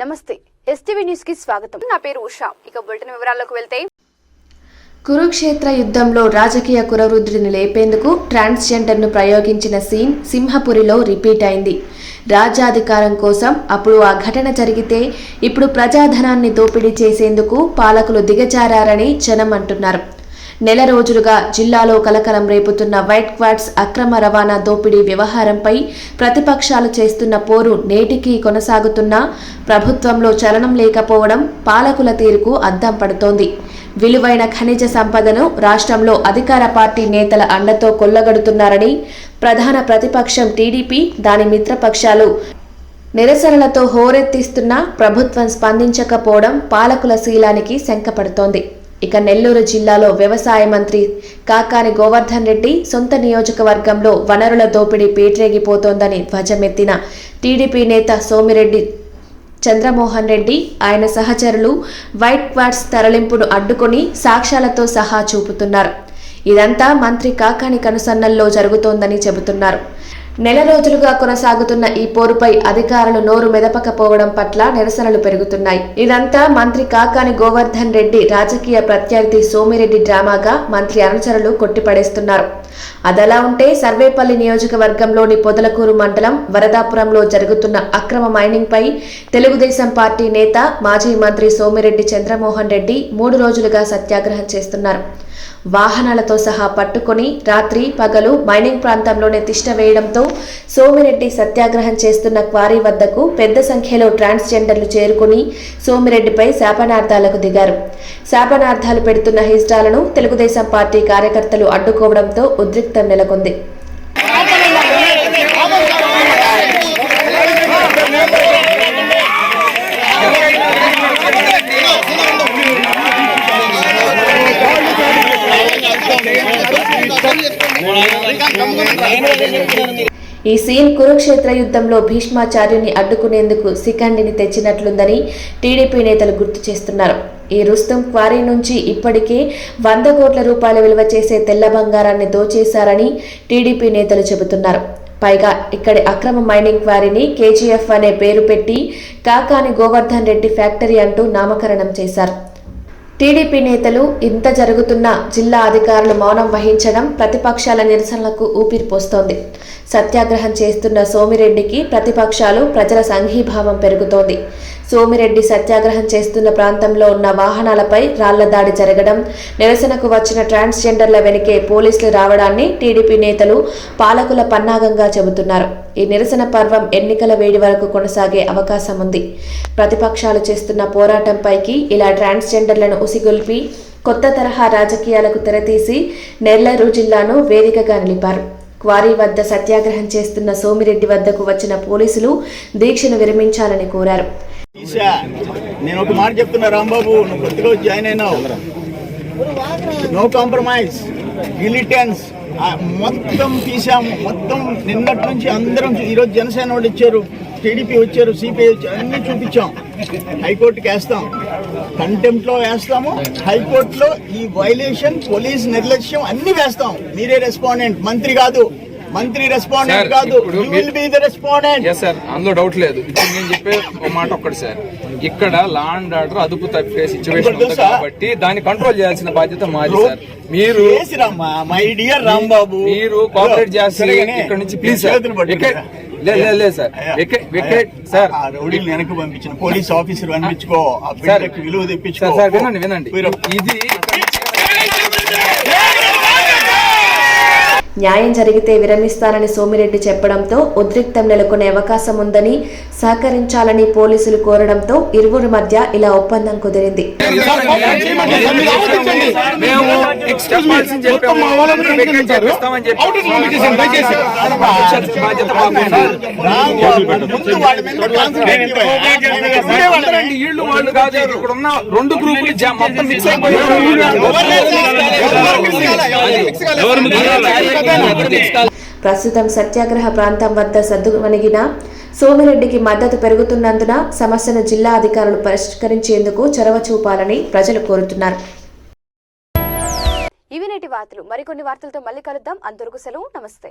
నమస్తే. ఎస్టీవీ న్యూస్కి స్వాగతం. నా పేరు ఉషా. ఇక బులెటిన్ వివరాల్లోకి వెళ్తే కురుక్షేత్ర యుద్ధంలో రాజకీయ కురవృద్ధిని లేపేందుకు ట్రాన్స్జెండర్ను ప్రయోగించిన సీన్ సింహపురిలో రిపీట్ అయింది. రాజ్యాధికారం కోసం అప్పుడు ఆ ఘటన జరిగితే ఇప్పుడు ప్రజాధనాన్ని దోపిడీ చేసేందుకు పాలకులు దిగజారని జనం అంటున్నారు. నెల రోజులుగా జిల్లాలో కలకలం రేపుతున్న వైట్ క్వాట్స్ అక్రమ రవాణా దోపిడీ వ్యవహారంపై ప్రతిపక్షాలు చేస్తున్న పోరు నేటికీ కొనసాగుతున్నా ప్రభుత్వంలో చలనం లేకపోవడం పాలకుల తీరుకు అద్దం పడుతోంది. విలువైన ఖనిజ సంపదను రాష్ట్రంలో అధికార పార్టీ నేతల అండతో కొల్లగడుతున్నారని ప్రధాన ప్రతిపక్షం టీడీపీ దాని మిత్రపక్షాలు నిరసనలతో హోరెత్తిస్తున్నా ప్రభుత్వం స్పందించకపోవడం పాలకుల శీలానికి శంకపడుతోంది ఇక నెల్లూరు జిల్లాలో వ్యవసాయ మంత్రి కాకాని గోవర్ధన్ రెడ్డి సొంత నియోజకవర్గంలో వనరుల దోపిడీ పేట్రేగిపోతోందని ధ్వజమెత్తిన టీడీపీ నేత సోమిరెడ్డి చంద్రమోహన్ రెడ్డి ఆయన సహచరులు వైట్ క్వాడ్స్ తరలింపును అడ్డుకొని సాక్ష్యాలతో సహా చూపుతున్నారు. ఇదంతా మంత్రి కాకాని కనుసన్నల్లో జరుగుతోందని చెబుతున్నారు. నెల రోజులుగా కొనసాగుతున్న ఈ పోరుపై అధికారులు నోరు మెదపకపోవడం పట్ల నిరసనలు పెరుగుతున్నాయి. ఇదంతా మంత్రి కాకాని గోవర్ధన్ రెడ్డి రాజకీయ ప్రత్యర్థి సోమిరెడ్డి డ్రామాగా మంత్రి అనుచరులు కొట్టిపడేస్తున్నారు. అదలా ఉంటే సర్వేపల్లి నియోజకవర్గంలోని పొదలకూరు మండలం వరదాపురంలో జరుగుతున్న అక్రమ మైనింగ్ పై తెలుగుదేశం పార్టీ నేత మాజీ మంత్రి సోమిరెడ్డి చంద్రమోహన్ రెడ్డి మూడు రోజులుగా సత్యాగ్రహం చేస్తున్నారు. వాహనాలతో సహా పట్టుకొని రాత్రి పగలు మైనింగ్ ప్రాంతంలోనే తిష్ట వేయడంతో సోమిరెడ్డి సత్యాగ్రహం చేస్తున్న క్వారీ వద్దకు పెద్ద సంఖ్యలో ట్రాన్స్జెండర్లు చేరుకుని సోమిరెడ్డిపై శాపనార్థాలకు దిగారు. శాపనార్థాలు పెడుతున్న హిజ్డాలను తెలుగుదేశం పార్టీ కార్యకర్తలు అడ్డుకోవడంతో ఉద్రిక్తం నెలకొంది. ఈ సీన్ కురుక్షేత్ర యుద్ధంలో భీష్మాచార్యుని అడ్డుకునేందుకు శిఖండిని తెచ్చినట్లుందని టీడీపీ నేతలు గుర్తు చేస్తున్నారు. ఈ రుస్తం క్వారీ నుంచి ఇప్పటికే వంద కోట్ల రూపాయల విలువ చేసే తెల్ల బంగారాన్ని దోచేశారని టీడీపీ నేతలు చెబుతున్నారు. పైగా ఇక్కడి అక్రమ మైనింగ్ క్వారీని కేజీఎఫ్ అనే పేరు పెట్టి కాకాని గోవర్ధన్ రెడ్డి ఫ్యాక్టరీ అంటూ నామకరణం చేశారు. టీడీపీ నేతలు ఇంత జరుగుతున్న జిల్లా అధికారులు మౌనం వహించడం ప్రతిపక్షాల నిరసనలకు ఊపిరిపోస్తోంది. సత్యాగ్రహం చేస్తున్న సోమిరెడ్డికి ప్రతిపక్షాలు ప్రజల సంఘీభావం పెరుగుతోంది. సోమిరెడ్డి సత్యాగ్రహం చేస్తున్న ప్రాంతంలో ఉన్న వాహనాలపై రాళ్ళ దాడి జరగడం నిరసనకు వచ్చిన ట్రాన్స్జెండర్ల వెనుకే పోలీసులు రావడాన్ని టీడీపీ నేతలు పాలకుల పన్నాగంగా చెబుతున్నారు. ఈ నిరసన పర్వం ఎన్నికల వేడి వరకు కొనసాగే అవకాశం ఉంది ప్రతిపక్షాలు చేస్తున్న పోరాటంపైకి ఇలా ట్రాన్స్జెండర్లను ఊసిగొల్పి కొత్త తరహా రాజకీయాలకు తెరతీసి నెల్లూరు జిల్లాను వేదికగా నిలిపారు. క్వారీ వద్ద సత్యాగ్రహం చేస్తున్న సోమిరెడ్డి వద్దకు వచ్చిన పోలీసులు దీక్షను విరమించాలని కోరారు. నేను ఒక మాట చెప్తున్నా రాంబాబు నువ్వు కొత్తగా జాయిన్ అయినావు. నో కాంప్రమైజ్ మిలిటెన్స్ మొత్తం తీసాము మొత్తం నిన్నటి నుంచి అందరం ఈరోజు జనసేన వాళ్ళు ఇచ్చారు. టీడీపీ వచ్చారు సిపిఐ వచ్చారు అన్ని చూపించాం. హైకోర్టుకి వేస్తాం. కంటెంప్ట్లో వేస్తాము. హైకోర్టులో ఈ వైలేషన్ పోలీస్ నిర్లక్ష్యం అన్ని వేస్తాం. మీరే రెస్పాండెంట్ మంత్రి కాదు. మంత్రి రెస్పాండెంట్ కాదు. Will be the respondent sir అందులో డౌట్ లేదు. ఇప్పుడు నేను చెప్పే ఒక మాట ఒక్కటి సార్ ఇక్కడ లా అండ్ ఆర్డర్ అదుపు తప్పే సిచ్యువేషన్ ఉంది కాబట్టి దాన్ని కంట్రోల్ చేయాల్సిన బాధ్యత మాది సార్ మీరు మై డియర్ రాంబాబు. మీరు కోఆపరేట్ చేసి సరేగానే, ఇక్కడ నుంచి ప్లీజ్ సార్ లేదు లేదు సార్. Wicket sir. వెనక్కి పంపించిన పోలీస్ ఆఫీసర్ విలువ తెప్పించుకో. సార్ వినండి వినండి. ఇది న్యాయం జరిగితే విరమిస్తానని సోమిరెడ్డి చెప్పడంతో ఉద్రిక్తం నెలకొనే అవకాశం ఉందని సహకరించాలని పోలీసులు కోరడంతో ఇరువురి మధ్య ఇలా ఒప్పందం కుదిరింది. రెండు గ్రూపులు మొత్తం మిక్స్ అయిపోయారు. ప్రస్తుతం సత్యాగ్రహ ప్రాంతం వద్ద సద్దుమణిగిన సోమిరెడ్డికి మద్దతు పెరుగుతున్నందున సమస్యను జిల్లా అధికారులు పరిష్కరించేందుకు చొరవ చూపాలని ప్రజలు కోరుతున్నారు. ఇవి నేటి వార్తలు. మరికొన్ని వార్తలతో మళ్ళీ కలుద్దాం. అంతవరకు సెలవు. నమస్తే.